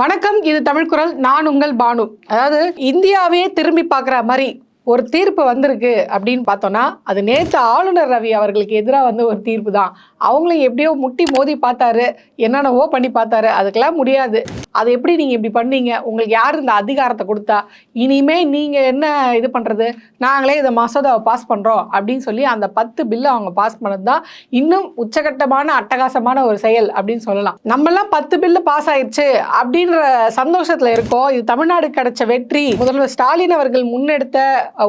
வணக்கம் இது தமிழ் குரல். நான் உங்கள் பானு. அதாவது இந்தியாவே திரும்பி பார்க்குற மாதிரி ஒரு தீர்ப்பு வந்திருக்கு அப்படின்னு பார்த்தோன்னா அது நேற்று ஆளுநர் ரவி அவர்களுக்கு எதிராக வந்து ஒரு தீர்ப்பு தான். அவங்களும் எப்படியோ முட்டி மோதி பார்த்தாரு என்னென்னவோ பண்ணி பார்த்தாரு. அதுக்கெல்லாம் முடியாது. அதை எப்படி நீங்கள் இப்படி பண்ணீங்க? உங்களுக்கு யார் இந்த அதிகாரத்தை கொடுத்தா? இனிமே நீங்கள் என்ன இது பண்ணுறது நாங்களே இதை மசோதாவை பாஸ் பண்ணுறோம் அப்படின்னு சொல்லி அந்த பத்து பில்லை அவங்க பாஸ் பண்ணது தான் இன்னும் உச்சகட்டமான அட்டகாசமான ஒரு செயல் அப்படின்னு சொல்லலாம். நம்மெல்லாம் பத்து பில்லு பாஸ் ஆயிடுச்சு அப்படின்ற சந்தோஷத்தில் இருக்கோம். இது தமிழ்நாடு கிடைச்ச வெற்றி. முதல்வர் ஸ்டாலின் அவர்கள் முன்னெடுத்த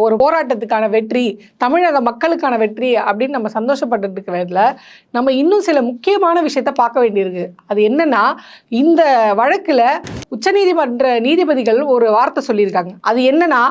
ஒரு போராட்டத்துக்கான வெற்றி தமிழக மக்களுக்கான வெற்றி அப்படின்னு நம்ம சந்தோஷப்பட்டு இருக்க வேண்டிய நம்ம இன்னும் சில முக்கியமான விஷயத்த பார்க்க வேண்டியிருக்கு. அது என்னன்னா இந்த வழக்கில் உச்சநீதிமன்ற நீதிபதிகள் ஒரு வார்த்தை சொல்லியிருக்காங்க. அது என்னன்னா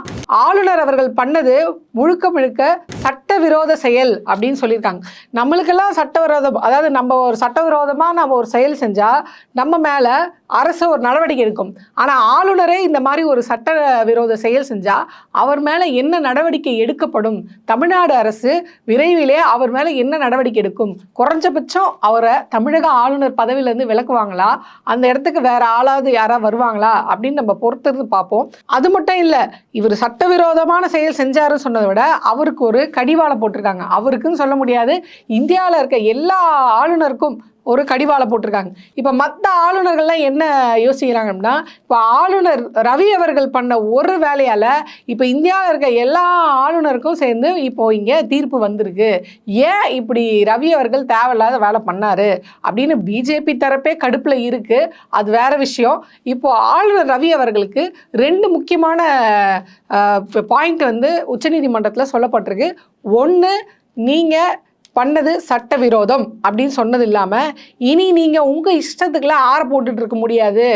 ஆளுநர் அவர்கள் பண்ணது முழுக்க முழுக்க சட்டவிரோத செயல் அப்படின்னு சொல்லியிருக்காங்க. நம்மளுக்கெல்லாம் சட்டவிரோதம் அதாவது நம்ம ஒரு சட்டவிரோதமாக நம்ம ஒரு செயல் செஞ்சால் நம்ம மேலே அரசு ஒரு நடவடிக்கை எடுக்கும். ஆனால் ஆளுநரே இந்த மாதிரி ஒரு சட்ட விரோத செயல் செஞ்சால் அவர் மேலே என்ன நடவடிக்கை எடுக்கப்படும்? தமிழ்நாடு அரசு விரைவிலே அவர் மேலே என்ன நடவடிக்கை எடுக்கும்? குறைஞ்சபட்சம் அவரை தமிழக ஆளுநர் பதவியிலேருந்து விலக்குவாங்களா? அந்த இடத்துக்கு வேற ஏதாவது யாராவது வருவாங்களா அப்படின்னு நம்ம பொறுத்திருந்து பார்ப்போம். அது மட்டும் இல்லை இவர் சட்டவிரோதமான செயல் செஞ்சாருன்னு சொன்னதை விட அவருக்கு ஒரு கடிவாளம் போட்டிருக்காங்க. அவருக்குன்னு சொல்ல முடியாது. இந்தியாவில் இருக்க எல்லா ஆளுநருக்கும் ஒரு கடிவாளை போட்டிருக்காங்க. இப்போ மற்ற ஆளுநர்கள்லாம் என்ன யோசிக்கிறாங்க அப்படின்னா இப்போ ஆளுநர் ரவி அவர்கள் பண்ண ஒரு வேலையால் இப்போ இந்தியாவில் இருக்க எல்லா ஆளுநருக்கும் சேர்ந்து இப்போ இங்கே தீர்ப்பு வந்திருக்கு. ஏன் இப்படி ரவி அவர்கள் தேவையில்லாத வேலை பண்ணார்? அப்படின்னு பிஜேபி தரப்பே கடுப்பில் இருக்குது அது வேற விஷயம். இப்போது ஆளுநர் ரவி அவர்களுக்கு ரெண்டு முக்கியமான பாயிண்ட் வந்து உச்சநீதிமன்றத்தில் சொல்லப்பட்டிருக்கு. ஒன்று நீங்கள் பண்ணது சட்டவிரோதம் அப்படின்னு சொன்னது இல்லாமல் இனி நீங்கள் உங்கள் இஷ்டத்துக்குலாம் ஆற போட்டுட்டு இருக்க முடியாது.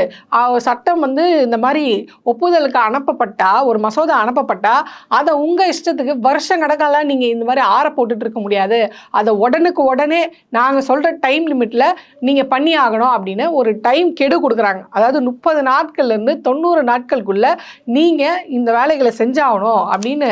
சட்டம் வந்து இந்த மாதிரி ஒப்புதலுக்கு அனுப்பப்பட்டா ஒரு மசோதா அனுப்பப்பட்டா அதை உங்கள் இஷ்டத்துக்கு வருஷம் கணக்கெல்லாம் நீங்கள் இந்த மாதிரி ஆற போட்டுட்டு இருக்க முடியாது. அதை உடனுக்கு உடனே நாங்கள் சொல்கிற டைம் லிமிட்டில் நீங்கள் பண்ணி ஆகணும் அப்படின்னு ஒரு டைம் கெடு கொடுக்குறாங்க. அதாவது முப்பது நாட்கள்லேருந்து தொண்ணூறு நாட்களுக்குள்ள நீங்கள் இந்த வேலைகளை செஞ்சாகணும் அப்படின்னு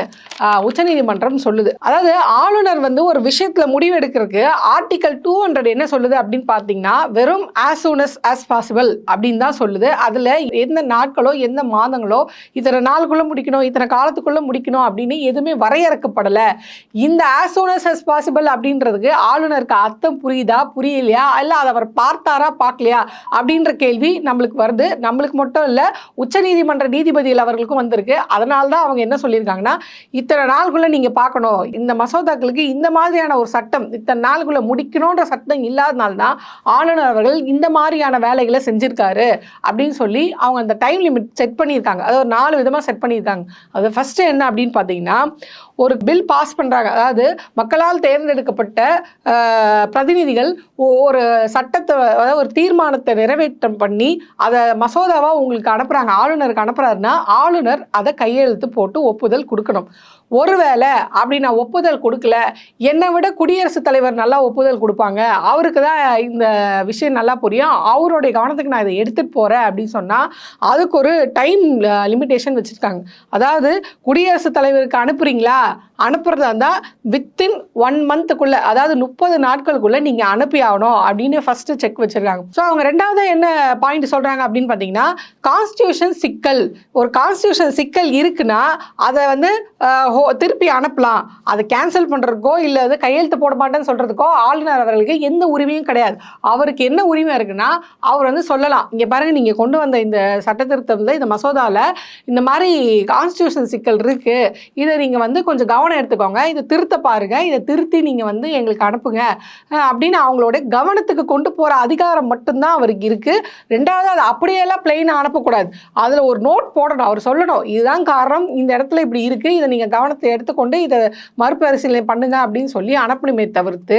உச்சநீதிமன்றம் சொல்லுது. அதாவது ஆளுநர் வந்து ஒரு விஷயத்தில் முடிவு எடுக்கிறதுக்கு ஆர்டிகல் டூ ஹண்ட்ரட் என்ன சொல்லுது அப்படின்னு பார்த்தீங்கன்னா வெறும் as soon as as possible அப்படின்னு தான் சொல்லுது. அதில் எந்த நாட்களோ எந்த மாதங்களோ இத்தனை நாளுக்குள்ளே முடிக்கணும் இத்தனை காலத்துக்குள்ளே முடிக்கணும் அப்படின்னு எதுவுமே வரையறுக்கப்படலை. இந்த as soon as as possible அப்படின்றதுக்கு ஆளுநருக்கு அர்த்தம் புரியுதா புரியலையா இல்லை அதை அவர் பார்த்தாரா பார்க்கலையா அப்படின்ற கேள்வி நம்மளுக்கு வருது. நம்மளுக்கு மட்டும் இல்லை உச்சநீதிமன்ற நீதிபதிகள் அவர்களுக்கும் வந்திருக்கு. அதனால தான் அவங்க என்ன சொல்லியிருக்காங்கன்னா இத்தனை நாளுக்குள்ளே நீங்கள் பார்க்கணும். இந்த மசோதாக்களுக்கு இந்த மாதிரியான ஒரு சட்ட சட்டம் இத்தனை நாளுக்குள்ள முடிக்கணுன்ற சட்டம் இல்லாதனால தான் ஆளுநர் அவர்கள் இந்த மாதிரியான வேலைகளை செஞ்சிருக்காரு அப்படின்னு சொல்லி அவங்க அந்த டைம் லிமிட் செட் பண்ணியிருக்காங்க. அது ஒரு நாலு விதமாக செட் பண்ணியிருக்காங்க. அது ஃபர்ஸ்ட் என்ன அப்படின்னு பார்த்தீங்கன்னா ஒரு பில் பாஸ் பண்ணுறாங்க அதாவது மக்களால் தேர்ந்தெடுக்கப்பட்ட பிரதிநிதிகள் ஒரு சட்டத்தை அதாவது ஒரு தீர்மானத்தை நிறைவேற்றம் பண்ணி அதை மசோதாவாக உங்களுக்கு அனுப்புகிறாங்க ஆளுநருக்கு அனுப்புகிறாருன்னா ஆளுநர் அதை கையெழுத்து போட்டு ஒப்புதல் கொடுக்கணும். ஒருவேளை அப்படி நான் ஒப்புதல் கொடுக்கல என்னை விட குடியரசுத் தலைவர் நல்லா ஒப்புதல் கொடுப்பாங்க அவருக்கு தான் இந்த விஷயம் நல்லா புரியும் அவருடைய கவனத்துக்கு நான் இதை எடுத்துகிட்டு போகிறேன் அப்படின்னு சொன்னால் அதுக்கு ஒரு டைம் லிமிட்டேஷன் வச்சுருக்காங்க. அதாவது குடியரசுத் தலைவருக்கு அனுப்புறீங்களா? அனுப்புறதா இருந்தால் வித்தின் ஒன் மந்த்துக்குள்ளே அதாவது முப்பது நாட்களுக்குள்ளே நீங்கள் அனுப்பி ஆகணும் அப்படின்னு ஃபஸ்ட்டு செக் வச்சுருக்காங்க. ஸோ அவங்க ரெண்டாவது என்ன பாயிண்ட் சொல்கிறாங்க அப்படின்னு பார்த்தீங்கன்னா கான்ஸ்டியூஷன் சிக்கல். ஒரு கான்ஸ்டியூஷன் சிக்கல் இருக்குன்னா அதை வந்து ஹோ- திருப்பி அனுப்பலாம். அதை கேன்சல் பண்ணுறதுக்கோ இல்லை அது கையெழுத்து போட மாட்டேன்னு சொல்கிறதுக்கோ ஆளுநர் அவர்களுக்கு எந்த உரிமையும் கிடையாது. அவருக்கு என்ன உரிமை இருக்குன்னா அவர் வந்து சொல்லலாம். இங்கே பாருங்கள் நீங்கள் கொண்டு வந்த இந்த சட்ட திருத்தம் இந்த மசோதாவில் இந்த மாதிரி கான்ஸ்டியூஷன் சிக்கல் இருக்குது இதை நீங்கள் வந்து கொஞ்சம் கவனம் எடுத்துக்கோங்க. இதை திருத்த பாருங்கள் இதை திருத்தி நீங்கள் வந்து எங்களுக்கு அனுப்புங்க. அப்படின்னு அவங்களோட கவனத்துக்கு கொண்டு போகிற அதிகாரம் மட்டும்தான் அவருக்கு இருக்குது ரெண்டாவது அது அப்படியெல்லாம் பிளெயினாக அனுப்பக்கூடாது. அதில் ஒரு நோட் போடணும். அவர் சொல்லணும். இதுதான் காரணம். இந்த இடத்துல இப்படி இருக்குது இதை நீங்கள் கவனம் கவனத்தை எடுத்துக்கொண்டு இதை மறுபரிசீலனை பண்ணுங்க அப்படின்னு சொல்லி அனுப்பணுமே தவிர்த்து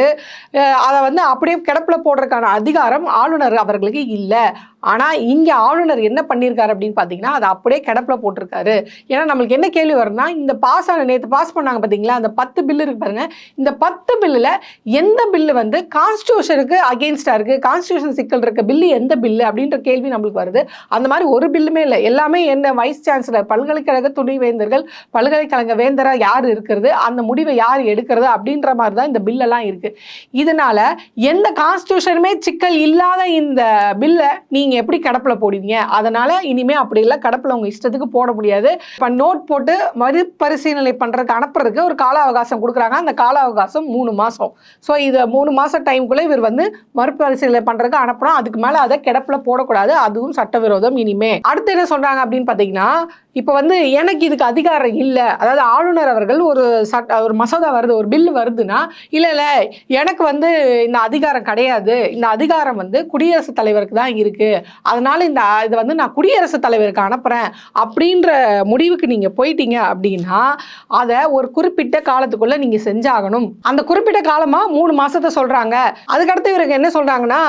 அதை வந்து அப்படியே கிடப்பில் போடுறதுக்கான அதிகாரம் ஆளுநர் அவர்களுக்கு இல்லை. ஆனால் இங்கே ஆளுநர் என்ன பண்ணியிருக்காரு அப்படின்னு பார்த்தீங்கன்னா அதை அப்படியே கிடப்பில் போட்டிருக்காரு. ஏன்னா நம்மளுக்கு என்ன கேள்வி வரும்னா இந்த பாஸ் ஆன நேற்று பாஸ் பண்ணாங்க பார்த்தீங்களா அந்த பத்து பில்லு இருக்கு பாருங்க. இந்த பத்து பில்லில் எந்த பில்லு வந்து கான்ஸ்டியூஷனுக்கு அகேன்ஸ்டாக இருக்குது கான்ஸ்டியூஷன் சிக்கல் இருக்க? பில்லு எந்த பில்லு அப்படின்ற கேள்வி நம்மளுக்கு வருது. அந்த மாதிரி ஒரு பில்லுமே இல்லை. எல்லாமே என்ன வைஸ் சான்சலர் பல்கலைக்கழக துணைவேந்தர்கள் பல்கலைக்கழக வேந்தராக யார் இருக்கிறது? அந்த முடிவை யார் எடுக்கிறது? அப்படின்ற மாதிரி தான் இந்த பில்லெல்லாம் இருக்குது இதனால் எந்த கான்ஸ்டியூஷனுமே சிக்கல் இல்லாத இந்த பில்லை நீங்கள் நீங்க எப்படி கடப்புல போடுவீங்க? அதனால இனிமே அப்படி இல்லை. கடப்புல உங்க இஷ்டத்துக்கு போட முடியாது. இப்போ நோட் போட்டு மறுபரிசீலனை பண்றதுக்கு அனுப்புறதுக்கு ஒரு கால அவகாசம் கொடுக்குறாங்க. அந்த கால அவகாசம் மூணு மாசம். ஸோ இது மூணு மாசம் டைம்குள்ள இவர் வந்து மறுபரிசீலனை பண்றதுக்கு அனுப்பணும் அதுக்கு மேல அதை கிடப்புல போடக்கூடாது. அதுவும் சட்டவிரோதம் இனிமே. அடுத்து என்ன சொல்றாங்க அப்படின்னு பாத்தீங்கன்னா இப்போ வந்து எனக்கு இதுக்கு அதிகாரம் இல்லை. அதாவது ஆளுநர் அவர்கள் ஒரு சட்ட ஒரு மசோதா வருது ஒரு பில் வருதுன்னா இல்லை இல்லை எனக்கு வந்து இந்த அதிகாரம் கிடையாது. இந்த அதிகாரம் வந்து குடியரசுத் தலைவருக்கு தான் இருக்கு. அதனால இந்த இதை வந்து நான் குடியரசுத் தலைவருக்கு அனுப்புறேன் அப்படின்ற முடிவுக்கு நீங்க போயிட்டீங்க அப்படின்னா அதை ஒரு குறிப்பிட்ட காலத்துக்குள்ள நீங்க செஞ்சாகணும். அந்த குறிப்பிட்ட காலமா மூணு மாசத்தை சொல்றாங்க. அதுக்கடுத்து இவருக்கு என்ன சொல்றாங்கன்னா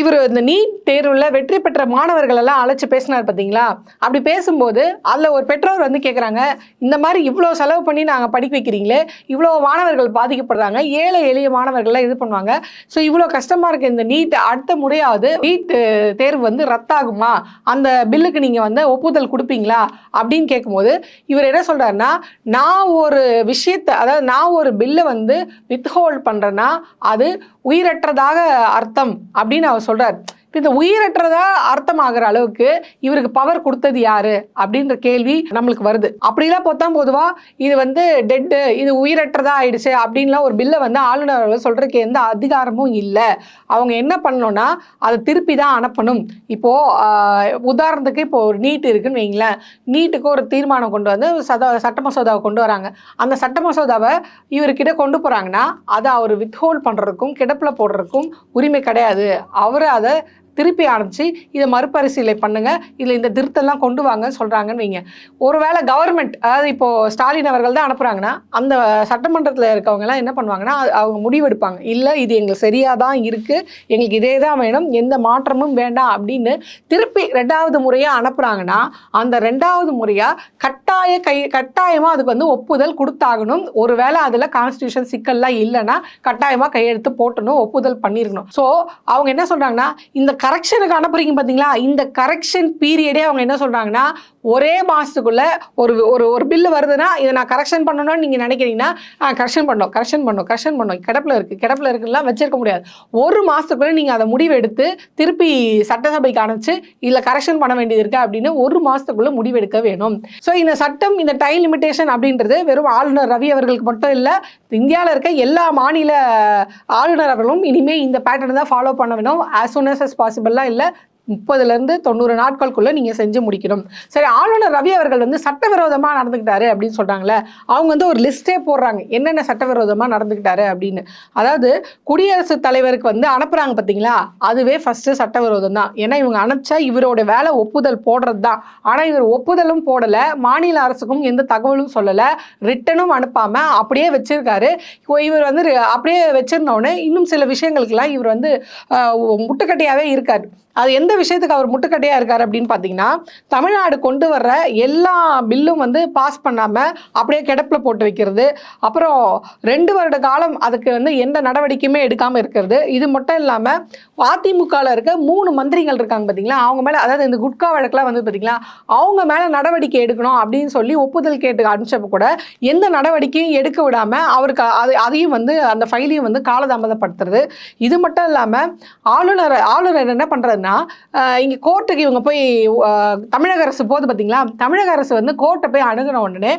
இவர் இந்த நீட் தேர்வுல வெற்றி பெற்ற மாணவர்கள் எல்லாம் அழைச்சு பேசினார் பார்த்தீங்களா அப்படி பேசும்போது அதில் ஒரு பெற்றோர் வந்து கேட்குறாங்க இந்த மாதிரி இவ்வளோ செலவு பண்ணி நாங்கள் படிக்க வைக்கிறீங்களே இவ்வளோ மாணவர்கள் பாதிக்கப்படுறாங்க ஏழை எளிய மாணவர்கள்லாம் இது பண்ணுவாங்க. ஸோ இவ்வளோ கஷ்டமாக இருக்கு இந்த நீட் அடுத்த முறையாவது நீட் தேர்வு வந்து ரத்தாகுமா? அந்த பில்லுக்கு நீங்கள் வந்து ஒப்புதல் கொடுப்பீங்களா? அப்படின்னு கேட்கும்போது இவர் என்ன சொல்கிறாருன்னா நான் ஒரு விஷயத்தை அதாவது நான் ஒரு பில்லை வந்து வித்ஹோல்ட் பண்ணுறேன்னா அது உயிரற்றதாக அர்த்தம் அப்படின்னு அவர் சொல்கிறார் இந்த உயிரற்றதா அர்த்தமாகிற அளவுக்கு இவருக்கு பவர் கொடுத்தது யாரு? அப்படின்ற கேள்வி நம்மளுக்கு வருது. அப்படிலாம் பார்த்தா பொதுவா இது வந்து டெட்டு இது உயிரற்றதா ஆயிடுச்சு அப்படின்லாம் ஒரு பில்லை வந்து ஆளுநர் அவர்கள் சொல்றதுக்கு எந்த அதிகாரமும் இல்லை. அவங்க என்ன பண்ணணும்னா அதை திருப்பி தான் அனுப்பணும். இப்போ உதாரணத்துக்கு இப்போ ஒரு நீட் இருக்குன்னு வைங்களேன். நீட்டுக்கு ஒரு தீர்மானம் கொண்டு வந்து சத சட்ட மசோதாவை கொண்டு வராங்க. அந்த சட்ட மசோதாவை இவர்கிட்ட கொண்டு போறாங்கன்னா அதை அவர் வித்ஹோல்ட் பண்றதுக்கும் கிடப்பில் போடுறதுக்கும் உரிமை கிடையாது. அவர் அதை திருப்பி அனுப்பிச்சு இதை மறுபரிசீலனை பண்ணுங்க. இதில் இந்த திருத்தம்லாம் கொண்டு வாங்கன்னு சொல்கிறாங்கன்னு வைங்க. ஒருவேளை கவர்மெண்ட் அதாவது இப்போது ஸ்டாலின் அவர்கள் தான் அனுப்புகிறாங்கன்னா அந்த சட்டமன்றத்தில் இருக்கவங்கலாம் என்ன பண்ணுவாங்கன்னா அவங்க முடிவெடுப்பாங்க இல்லை இது எங்களுக்கு சரியாக தான் இருக்குது எங்களுக்கு இதே தான் வேணும். எந்த மாற்றமும் வேண்டாம் அப்படின்னு திருப்பி ரெண்டாவது முறையாக அனுப்புகிறாங்கன்னா அந்த ரெண்டாவது முறையாக கட்டாய கை கட்டாயமாக அதுக்கு வந்து ஒப்புதல் கொடுத்தாகணும். ஒருவேளை அதில் கான்ஸ்டியூஷன் சிக்கல்லாம் இல்லைன்னா கட்டாயமாக கையெழுத்து போட்டணும் ஒப்புதல் பண்ணியிருக்கணும் ஸோ அவங்க என்ன சொல்கிறாங்கன்னா இந்த கரெக்ஷனுக்கு அனுப்புறீங்க பார்த்தீங்களா இந்த கரெக்ஷன் பீரியடே அவங்க என்ன சொல்கிறாங்கன்னா ஒரே மாதத்துக்குள்ளே ஒரு ஒரு ஒரு பில்லு வருதுன்னா இதை நான் கரெக்ஷன் பண்ணணும்னு நீங்கள் நினைக்கிறீங்கன்னா கரெக்ஷன் பண்ணோம் கரெக்ஷன் பண்ணோம் கரெக்ஷன் பண்ணோம் கிடப்பில் இருக்குது கிடப்பில் இருக்குலாம் வச்சிருக்க முடியாது. ஒரு மாதத்துக்குள்ளே நீங்கள் அதை முடிவெடுத்து திருப்பி சட்டசபைக்கு அனுப்பிச்சு இதில் கரெக்ஷன் பண்ண வேண்டியது இருக்குது அப்படின்னு ஒரு மாதத்துக்குள்ளே முடிவெடுக்க வேணும். ஸோ இந்த சட்டம் இந்த டைம் லிமிடேஷன் அப்படின்றது வெறும் ஆளுநர் ரவி அவர்களுக்கு மட்டும் இல்லை இந்தியாவில் இருக்க எல்லா மாநில ஆளுநர் அவர்களும் இனிமேல் இந்த பேட்டர்ன் தான் ஃபாலோ பண்ண வேணும். ஆஸ் சூன் அஸ் as பாசிபிளாக இல்லை. முப்பதுலேருந்து தொண்ணூறு நாட்களுக்குள்ளே நீங்கள் செஞ்சு முடிக்கணும். சரி ஆளுநர் ரவி அவர்கள் வந்து சட்டவிரோதமாக நடந்துக்கிட்டாரு அப்படின்னு சொல்கிறாங்களே அவங்க வந்து ஒரு லிஸ்ட்டே போடுறாங்க. என்னென்ன சட்டவிரோதமாக நடந்துக்கிட்டாரு அப்படின்னு. அதாவது குடியரசுத் தலைவருக்கு வந்து அனுப்புகிறாங்க பார்த்தீங்களா? அதுவே ஃபஸ்ட்டு சட்டவிரோதம் தான். ஏன்னா இவங்க அனுப்பிச்சா இவரோட வேலை ஒப்புதல் போடுறது தான். ஆனால் இவர் ஒப்புதலும் போடலை மாநில அரசுக்கும் எந்த தகவலும் சொல்லலை ரிட்டனும் அனுப்பாமல் அப்படியே வச்சிருக்காரு. இவர் வந்து ரி- அப்படியே வச்சிருந்தோடனே இன்னும் சில விஷயங்களுக்கெல்லாம் இவர் வந்து முட்டுக்கட்டையாகவே இருக்கார். அது எந்த விஷயத்துக்கு அவர் முட்டுக்கட்டையாக இருக்கார் அப்படின்னு பார்த்தீங்கன்னா தமிழ்நாடு கொண்டு வர்ற எல்லா பில்லும் வந்து பாஸ் பண்ணாமல் அப்படியே கிடப்பில் போட்டு வைக்கிறது அப்புறம் ரெண்டு வருட காலம் அதுக்கு வந்து எந்த நடவடிக்கையுமே எடுக்காமல் இருக்கிறது. இது மட்டும் இல்லாமல் அதிமுகவில் இருக்க மூணு மந்திரிகள் இருக்காங்க பார்த்தீங்களா அவங்க மேலே அதாவது இந்த குட்கா வழக்கெலாம் வந்து பார்த்தீங்களா அவங்க மேலே நடவடிக்கை எடுக்கணும் அப்படின்னு சொல்லி ஒப்புதல் கேட்டு அனுப்பிச்சப்ப கூட எந்த நடவடிக்கையும் எடுக்க விடாமல் அவருக்கு அது அதையும் வந்து அந்த ஃபைலையும் வந்து காலதாமதப்படுத்துறது. இது மட்டும் இல்லாமல் ஆளுநர் ஆளுநர் என்ன பண்ணுறதுன்னா இங்கே கோர்ட்டுக்கு இவங்க போய் தமிழக அரசு போது பார்த்தீங்களா தமிழக அரசு வந்து கோர்ட்டை போய் அணுகின உடனே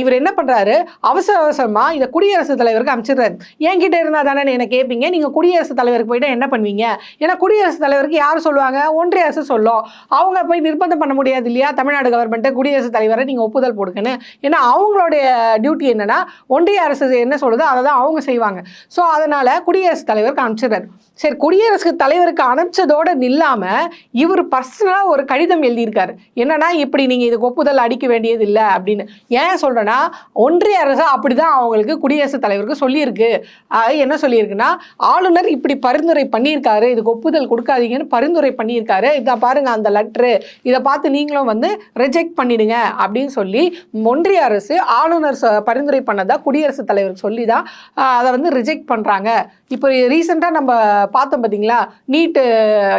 இவர் என்ன பண்ணுறாரு அவசர அவசரமாக இதை குடியரசுத் தலைவருக்கு அனுப்பிச்சிடுறாரு. என்கிட்ட இருந்தால் தானே என்ன கேட்பீங்க நீங்கள் குடியரசுத் தலைவருக்கு போயிட்டு என்ன பண்ணுவீங்க? ஏன்னா குடியரசுத் தலைவருக்கு யார் சொல்லுவாங்க? ஒன்றிய அரசு சொல்லும். அவங்க போய் நிர்பந்தம் பண்ண முடியாது இல்லையா? தமிழ்நாடு கவர்மெண்ட்டு குடியரசுத் தலைவரை நீங்கள் ஒப்புதல் போடுங்கன்னு. ஏன்னா அவங்களுடைய டியூட்டி என்னன்னா ஒன்றிய அரசு என்ன சொல்லுதோ அதை தான் அவங்க செய்வாங்க. ஸோ அதனால் குடியரசுத் தலைவருக்கு அனுப்பிச்சிடுறாரு. சரி குடியரசுத் தலைவருக்கு அனுப்பிச்சதோட இல்லாமல் இவர் பர்சனலாக ஒரு கடிதம் எழுதியிருக்காரு. என்னன்னா இப்படி நீங்கள் இதுக்கு ஒப்புதல் அடிக்க வேண்டியது இல்லை அப்படின்னு. ஏன் சொல்கிறேன்னா ஒன்றிய அரசு அப்படி தான் அவங்களுக்கு குடியரசுத் தலைவருக்கு சொல்லியிருக்கு. அது என்ன சொல்லியிருக்குன்னா ஆளுநர் இப்படி பரிந்துரை பண்ணியிருக்காரு இதுக்கு ஒப்புதல் கொடுக்காதீங்கன்னு பரிந்துரை பண்ணியிருக்காரு. இதை பாருங்கள் அந்த லெட்ரு இதை பார்த்து நீங்களும் வந்து ரிஜெக்ட் பண்ணிடுங்க அப்படின்னு சொல்லி ஒன்றிய அரசு ஆளுநர் ச- பரிந்துரை பண்ணதாக குடியரசுத் தலைவருக்கு சொல்லி தான் அதை வந்து ரிஜெக்ட் பண்ணுறாங்க இப்போ ரீசெண்டாக நம்ம பார்த்தோம் பார்த்தீங்களா நீட்டு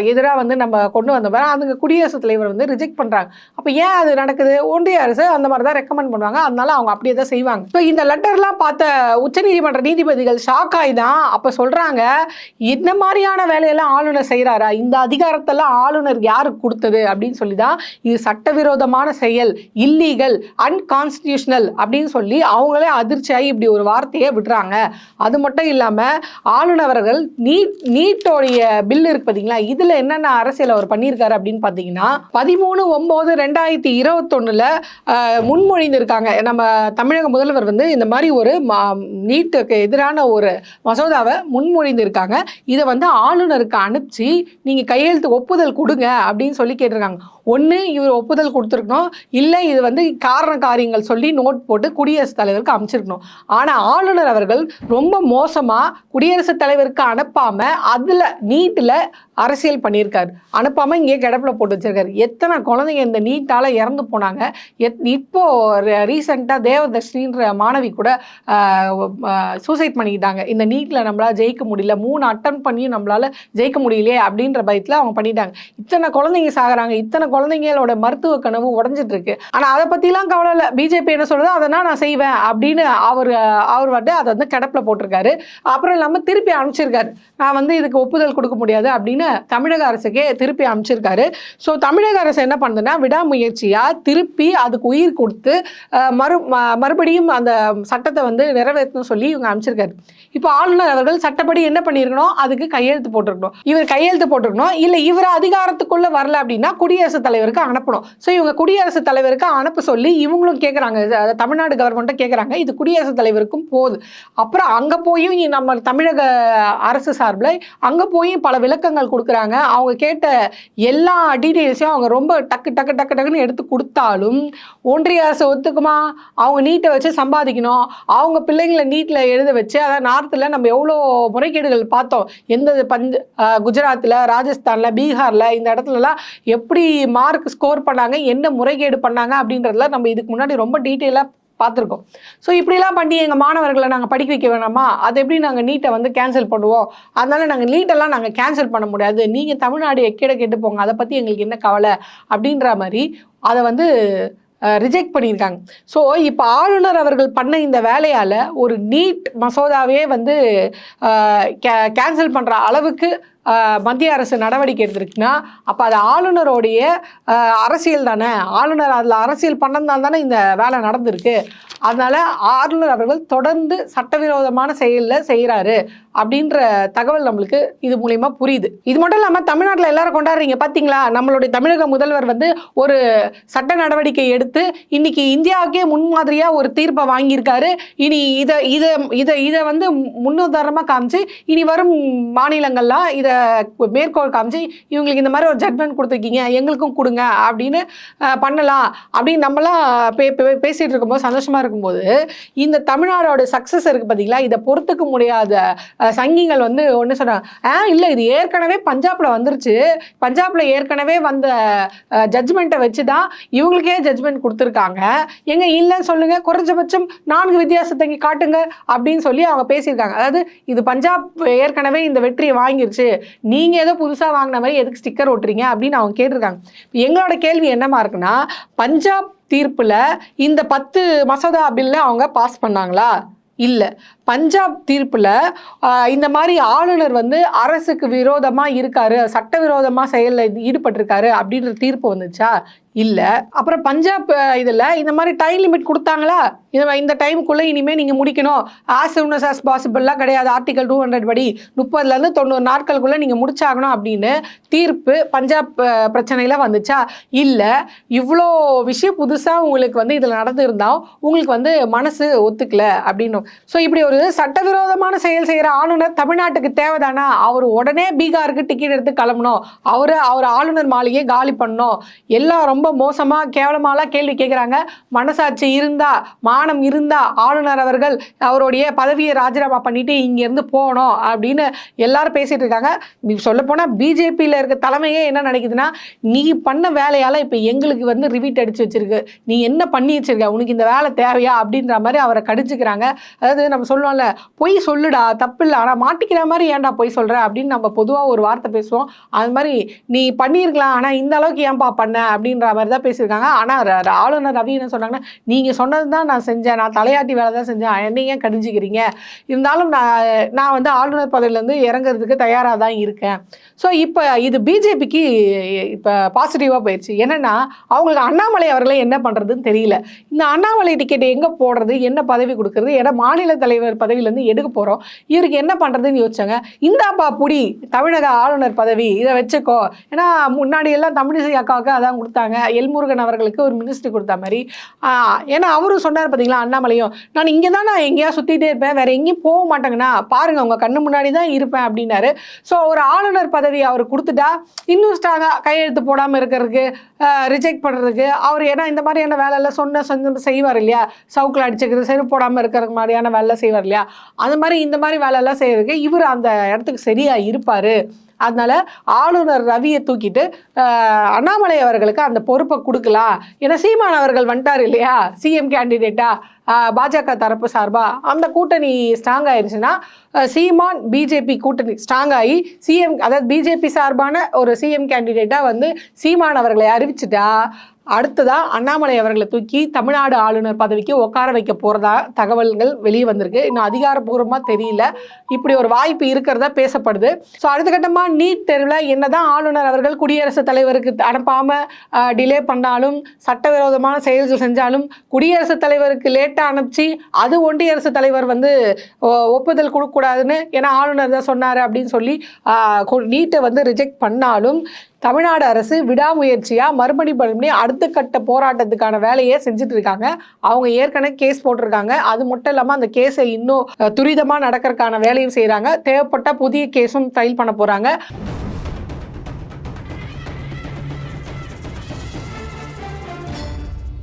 இது எதிராக வந்து நம்ம கொண்டு வந்தோம் அதுங்க குடியரசுத் தலைவர் வந்து ரிஜெக்ட் பண்ணுறாங்க அப்போ ஏன் அது நடக்குது? ஒன்றிய அரசு அந்த மாதிரி தான் ரெக்கமெண்ட் பண்ணுவாங்க. அதனால அவங்க அப்படியே தான் செய்வாங்க. ஸோ இந்த லெட்டர்லாம் பார்த்த உச்சநீதிமன்ற நீதிபதிகள் ஷாக் ஆகி தான் அப்போ சொல்கிறாங்க இந்த மாதிரியான வேலையெல்லாம் ஆளுநர் செய்கிறாரா இந்த அதிகாரத்தெல்லாம் ஆளுநர் யாருக்கு கொடுத்தது? அப்படின்னு சொல்லி தான் இது சட்டவிரோதமான செயல் இல்லீகல் அன்கான்ஸ்டியூஷனல் அப்படின்னு சொல்லி அவங்களே அதிர்ச்சியாகி இப்படி ஒரு வார்த்தையை விடுறாங்க. அது மட்டும் இல்லாமல் ஆளுநர்கள் நீட் நீட்டோடைய பில் இருக்கு பார்த்தீங்களா இதில் என்னென்ன அரசியல் அவர் பண்ணியிருக்காரு அப்படின்னு பார்த்தீங்கன்னா பதிமூணு ஒம்பது ரெண்டாயிரத்தி இருபத்தொன்னுல முன்மொழிந்திருக்காங்க. நம்ம தமிழக முதல்வர் வந்து இந்த மாதிரி ஒரு நீட்டுக்கு எதிரான ஒரு மசோதாவை முன்மொழிந்திருக்காங்க. இதை வந்து ஆளுநருக்கு அனுப்பிச்சு நீங்கள் கையெழுத்து ஒப்புதல் கொடுங்க அப்படின்னு சொல்லி கேட்டிருக்காங்க. ஒன்று இவர் ஒப்புதல் கொடுத்துருக்கணும். இல்லை இது வந்து காரண காரியங்கள் சொல்லி நோட் போட்டு குடியரசுத் தலைவருக்கு அமைச்சிருக்கணும் ஆனால் ஆளுநர் அவர்கள் ரொம்ப மோசமாக குடியரசுத் தலைவருக்கு அனுப்பாமல் அதில் நீட்டில் அரசியல் பண்ணியிருக்காரு. அனுப்பாமல் இங்கே கிடப்பில் போட்டு வச்சிருக்காரு. எத்தனை குழந்தைங்க இந்த நீட்டால் இறந்து போனாங்க. எத் இப்போது ரீசெண்டாக தேவதர்ஷினின்ற மாணவி கூட சூசைட் பண்ணிக்கிட்டாங்க. இந்த நீட்டில் நம்மளால் ஜெயிக்க முடியல. மூணு அட்டன் பண்ணியும் நம்மளால் ஜெயிக்க முடியலையே அப்படின்ற பயத்தில் அவங்க பண்ணிட்டாங்க. இத்தனை குழந்தைங்க சாகிறாங்க. இத்தனை குழந்தைங்களோட மருத்துவ கனவு உடஞ்சிட்டு இருக்கு ஆனால் அதை பற்றிலாம் கவலை இல்லை. பிஜேபி என்ன சொல்கிறதோ அதை நான் செய்வேன் அப்படின்னு அவர் அவர் வந்து அதை வந்து கிடப்பில் போட்டிருக்காரு. அப்புறம் இல்லாமல் திருப்பி அனுப்பிச்சிருக்காரு. நான் வந்து இதுக்கு ஒப்புதல் கொடுக்க முடியாது அப்படின்னு தமிழக அரசுக்கே திருப்பி அமைச்சிருக்காரு. ஸோ தமிழக அரசு என்ன பண்ணுதுன்னா விடாமுயற்சியாக திருப்பி அதுக்கு உயிர் கொடுத்து மறு மறுபடியும் அந்த சட்டத்தை வந்து நிறைவேற்றணும் சொல்லி இவங்க அமைச்சிருக்காரு. இப்போ ஆளுநர் அவர்கள் சட்டப்படி என்ன பண்ணியிருக்கணும்? அதுக்கு கையெழுத்து போட்டிருக்கணும். இவர் கையெழுத்து போட்டிருக்கணும். இல்லை இவர் அதிகாரத்துக்குள்ள வரல அப்படின்னா குடியரசுத் தலைவருக்கு அனுப்பணும். ஸோ இவங்க குடியரசுத் தலைவருக்கு அனுப்ப சொல்லி இவங்களும் கேட்குறாங்க தமிழ்நாடு கவர்மெண்ட்டை கேட்குறாங்க இது குடியரசுத் தலைவருக்கும் போகுது அப்புறம் அங்கே போயும் நம்ம தமிழக அரசு சார்பில் அங்கே போய் பல விளக்கங்கள் கொடுக்குறாங்க. அவங்க கேட்ட எல்லா டீட்டெயில்ஸையும் அவங்க ரொம்ப டக்கு டக்கு டக்கு டக்குன்னு எடுத்து கொடுத்தாலும் ஒன்றிய அரசு ஒத்துக்குமா? அவங்க நீட்டை வச்சு சம்பாதிக்கணும். அவங்க பிள்ளைங்களை நீட்டில் எழுத வச்சு அதாவது நார்த்தில் நம்ம எவ்வளோ முறைகேடுகள் பார்த்தோம். எந்த பஞ்ச் குஜராத்தில் ராஜஸ்தானில் பீகாரில் இந்த இடத்துலலாம் எப்படி மார்க் ஸ்கோர் பண்ணாங்க என்ன முறைகேடு பண்ணாங்க அப்படின்றதுல நம்ம இதுக்கு முன்னாடி ரொம்ப டீட்டெயிலாக பார்த்துருக்கோம். ஸோ இப்படிலாம் பண்ணி எங்கள் மாணவர்களை நாங்கள் படிக்க வைக்க வேணாமா? அதை எப்படி நாங்கள் நீட்டை வந்து கேன்சல் பண்ணுவோம்? அதனால நாங்கள் நீட்டெல்லாம் நாங்கள் கேன்சல் பண்ண முடியாது. நீங்கள் தமிழ்நாடு எக்கேட கேட்டு போங்க. அதை பற்றி எங்களுக்கு என்ன கவலை? அப்படின்ற மாதிரி அதை வந்து ரிஜெக்ட் பண்ணியிருக்காங்க. ஸோ இப்போ ஆளுநர் அவர்கள் பண்ண இந்த வேலையால் ஒரு நீட் மசோதாவே வந்து கே கேன்சல் பண்ணுற அளவுக்கு மத்திய அரசு நடவடிக்கை எடுத்திருக்குன்னா அப்போ அது ஆளுநருடைய அரசியல் தானே? ஆளுநர் அதில் அரசியல் பண்ணந்தால் தானே இந்த வேலை நடந்திருக்கு. அதனால் ஆளுநர் அவர்கள் தொடர்ந்து சட்டவிரோதமான செயலில் செய்கிறாரு அப்படின்ற தகவல் நம்மளுக்கு இது மூலயமா புரியுது. இது மட்டும் இல்லாமல் தமிழ்நாட்டில் எல்லாரும் கொண்டாடுறீங்க. பார்த்தீங்களா நம்மளுடைய தமிழக முதல்வர் வந்து ஒரு சட்ட நடவடிக்கை எடுத்து இன்னைக்கு இந்தியாவுக்கே முன்மாதிரியாக ஒரு தீர்ப்பை வாங்கியிருக்காரு. இனி இதை இதை இதை இதை வந்து முன்னுதாரணமாக காமிச்சு இனி வரும் மாநிலங்கள்லாம் இதை மேற்கோள் காமிச்சு இவங்களுக்கு இந்த மாதிரி ஒரு ஜட்மெண்ட் கொடுத்துருக்கீங்க எங்களுக்கும் கொடுங்க அப்படின்னு பண்ணலாம். அப்படின்னு நம்மளாம் பே பேசிகிட்டு இருக்கும்போது சந்தோஷமாக இருக்கும்போது இந்த தமிழ்நாடோட சக்ஸஸ் இருக்குது பார்த்தீங்களா இதை பொறுத்துக்க முடியாத சங்கிகள் வந்து ஒன்று சொல்கிறாங்க ஆ இல்லை இது ஏற்கனவே பஞ்சாபில் வந்துருச்சு. பஞ்சாபில் ஏற்கனவே வந்த ஜட்ஜ்மெண்ட்டை வச்சு தான் இவங்களுக்கே ஜட்ஜ்மெண்ட் கொடுத்துருக்காங்க. எங்க இல்லைன்னு சொல்லுங்கள் குறைஞ்சபட்சம் நான்கு வித்தியாசத்தை இங்கே காட்டுங்க அப்படின்னு சொல்லி அவங்க பேசியிருக்காங்க. அதாவது இது பஞ்சாப் ஏற்கனவே இந்த வெற்றியை வாங்கிருச்சு. நீங்கள் ஏதோ புதுசாக வாங்கின மாதிரி எதுக்கு ஸ்டிக்கர் ஓட்டுறீங்க? அப்படின்னு அவங்க கேட்டிருக்காங்க. எங்களோட கேள்வி என்னமா இருக்குன்னா பஞ்சாப் தீர்ப்பில் இந்த பத்து மசோதா பில்லை அவங்க பாஸ் பண்ணாங்களா? இல்லை. பஞ்சாப் தீர்ப்பில் இந்த மாதிரி ஆளுநர் வந்து அரசுக்கு விரோதமாக இருக்காரு சட்டவிரோதமாக செயலில் ஈடுபட்டிருக்காரு அப்படின்ற தீர்ப்பு வந்துச்சா? இல்லை. அப்புறம் பஞ்சாப் இதில் இந்த மாதிரி டைம் லிமிட் கொடுத்தாங்களா? இந்த டைமுக்குள்ளே இனிமேல் நீங்கள் முடிக்கணும். ஆஸ் உன்னஸ் ஆஸ் பாசிபிள்லாம் கிடையாது. ஆர்டிகல் டூ ஹண்ட்ரட் படி முப்பதுலேருந்து தொண்ணூறு நாட்களுக்குள்ளே நீங்கள் முடிச்சாகணும் அப்படின்னு தீர்ப்பு பஞ்சாப் பிரச்சனையில் வந்துச்சா? இல்லை. இவ்வளோ விஷயம் புதுசாக உங்களுக்கு வந்து இதில் நடந்திருந்தால் உங்களுக்கு வந்து மனசு ஒத்துக்கல அப்படின்னும் ஸோ இப்படி ஒரு சட்டவிரோதமான செயல் செய்கிற ஆளுநர் தமிழ்நாட்டுக்கு தேவைதானா? அவர் உடனே பீகாருக்கு டிக்கெட் எடுத்து கிளம்பணும். அவர் அவர் ஆளுநர் மாளிகையை காலி பண்ணணும். எல்லாம் ரொம்ப மோசமாக கேவலமாலாம் கேள்வி கேட்குறாங்க மனசாட்சி இருந்தா மானம் இருந்தா ஆளுநர் அவர்கள் அவருடைய பதவியை ராஜினாமா பண்ணிட்டு இங்கேருந்து போகணும் அப்படின்னு எல்லாரும் பேசிட்டு இருக்காங்க. சொல்ல சொல்லப்போனால் பிஜேபியில் இருக்க தலைமையே என்ன நினைக்குதுன்னா நீ பண்ண வேலையால் இப்போ எங்களுக்கு வந்து ரிவீட் அடிச்சு வச்சிருக்கு. நீ என்ன பண்ணி வச்சிருக்க? உனக்கு இந்த வேலை தேவையா? அப்படின்ற மாதிரி அவரை கடிச்சுக்கிறாங்க. அதாவது நம்ம சொல்லுவோம் சொல்கிறோம்ல பொய் சொல்லுடா தப்பு இல்லை ஆனால் மாட்டிக்கிற மாதிரி ஏன்டா பொய் சொல்கிற அப்படின்னு நம்ம பொதுவாக ஒரு வார்த்தை பேசுவோம். அது மாதிரி நீ பண்ணியிருக்கலாம் ஆனால் இந்த அளவுக்கு ஏன்பா பண்ண? அப்படின்ற மாதிரி தான் பேசியிருக்காங்க. ஆனால் ஆளுநர் ரவி என்ன சொன்னாங்கன்னா நீங்கள் சொன்னது தான் நான் செஞ்சேன். நான் தலையாட்டி வேலை தான் செஞ்சேன். என்னை ஏன் கடிஞ்சிக்கிறீங்க? இருந்தாலும் நான் நான் வந்து ஆளுநர் பதவியிலேருந்து இறங்குறதுக்கு தயாராக தான் இருக்கேன். ஸோ இப்போ இது பிஜேபிக்கு இப்போ பாசிட்டிவாக போயிடுச்சு என்னென்னா அவங்களுக்கு அண்ணாமலை அவர்களை என்ன பண்ணுறதுன்னு தெரியல. இந்த அண்ணாமலை டிக்கெட் எங்கே போடுறது? என்ன பதவி கொடுக்குறது? ஏன்னா மாநில தலைவர் பதவியிலேருந்து எடுக்க போகிறோம் இவருக்கு என்ன பண்ணுறதுன்னு யோசிச்சாங்க. இந்தாப்பா புடி தமிழக ஆளுநர் பதவி இதை வச்சுக்கோ. ஏன்னா முன்னாடி எல்லாம் தமிழிசை அக்காவுக்கு அதான் கொடுத்தாங்க. எல்முருகன் அவர்களுக்கு ஒரு மினிஸ்ட்ரி கொடுத்த மாதிரி. ஏன்னா அவரும் சொன்னார் பார்த்தீங்களா அண்ணாமலையும் நான் இங்கே தான் நான் எங்கேயா சுற்றிட்டே இருப்பேன். வேற எங்கேயும் போக மாட்டேங்கண்ணா. பாருங்க உங்கள் கண்ணு முன்னாடி தான் இருப்பேன் அப்படின்னாரு. ஸோ ஒரு ஆளுநர் பதவி அவர் கொடுத்துட்டா இன்னும் ஸ்ட்ராங்காக கையெழுத்து போடாமல் இருக்கிறதுக்கு ரிஜெக்ட் பண்ணுறதுக்கு அவர் ஏன்னா இந்த மாதிரியான வேலையெல்லாம் சொன்ன செஞ்சு செய்வார் இல்லையா? சவுக்கில் அடிச்சுக்கிறது செருப்பு போடாமல் இருக்கிற மாதிரியான வேலை செய்வார். இல்லையா? அது மாதிரி இந்த மாதிரி வேலையெல்லாம் செய்யறதுக்கு இவர் அந்த இடத்துக்கு சரியாக இருப்பார். அதனால ஆளுநர் ரவியை தூக்கிட்டு அண்ணாமலை அவர்களுக்கு அந்த பொறுப்பை கொடுக்கலாம். ஏன்னா சீமான் அவர்கள் வந்துட்டார் இல்லையா? சிஎம் கேண்டிடேட்டா பாஜக தரப்பு சார்பா? அந்த கூட்டணி ஸ்ட்ராங் ஆயிருச்சுன்னா சீமான் பிஜேபி கூட்டணி ஸ்ட்ராங் ஆகி சிஎம் அதாவது பிஜேபி சார்பான ஒரு சிஎம் கேண்டிடேட்டாக வந்து சீமான் அவர்களை அறிவிச்சிட்டா அடுத்ததாக அண்ணாமலை அவர்களை தூக்கி தமிழ்நாடு ஆளுநர் பதவிக்கு உட்கார வைக்க போகிறதா தகவல்கள் வெளியே வந்திருக்கு. இன்னும் அதிகாரப்பூர்வமாக தெரியல. இப்படி ஒரு வாய்ப்பு இருக்கிறதா பேசப்படுது. ஸோ அடுத்த கட்டமாக நீட் தேர்வில் என்னதான் ஆளுநர் அவர்கள் குடியரசுத் தலைவருக்கு அனுப்பாமல் டிலே பண்ணாலும் சட்டவிரோதமான செயல்கள் செஞ்சாலும் குடியரசுத் தலைவருக்கு லேட்டாக அனுப்பிச்சு அது ஒன்றிய அரசு தலைவர் வந்து ஒ- ஒப்புதல் கொடுக்கக்கூடாதுன்னு ஏன்னா ஆளுநர் தான் சொன்னார் அப்படின்னு சொல்லி நீட்டை வந்து ரிஜெக்ட் பண்ணாலும் தமிழ்நாடு அரசு விடாமுயற்சியாக மறுபடி மறுபடியும் அடுத்த கட்ட போராட்டத்துக்கான வேலையை செஞ்சுட்டு இருக்காங்க. அவங்க ஏற்கனவே கேஸ் போட்டிருக்காங்க. அது மட்டும் இல்லாமல் அந்த கேஸை இன்னும் துரிதமாக நடக்கிறதுக்கான வேலையும் செய்கிறாங்க தேவைப்பட்ட புதிய கேஸும் ஃபைல் பண்ண போகிறாங்க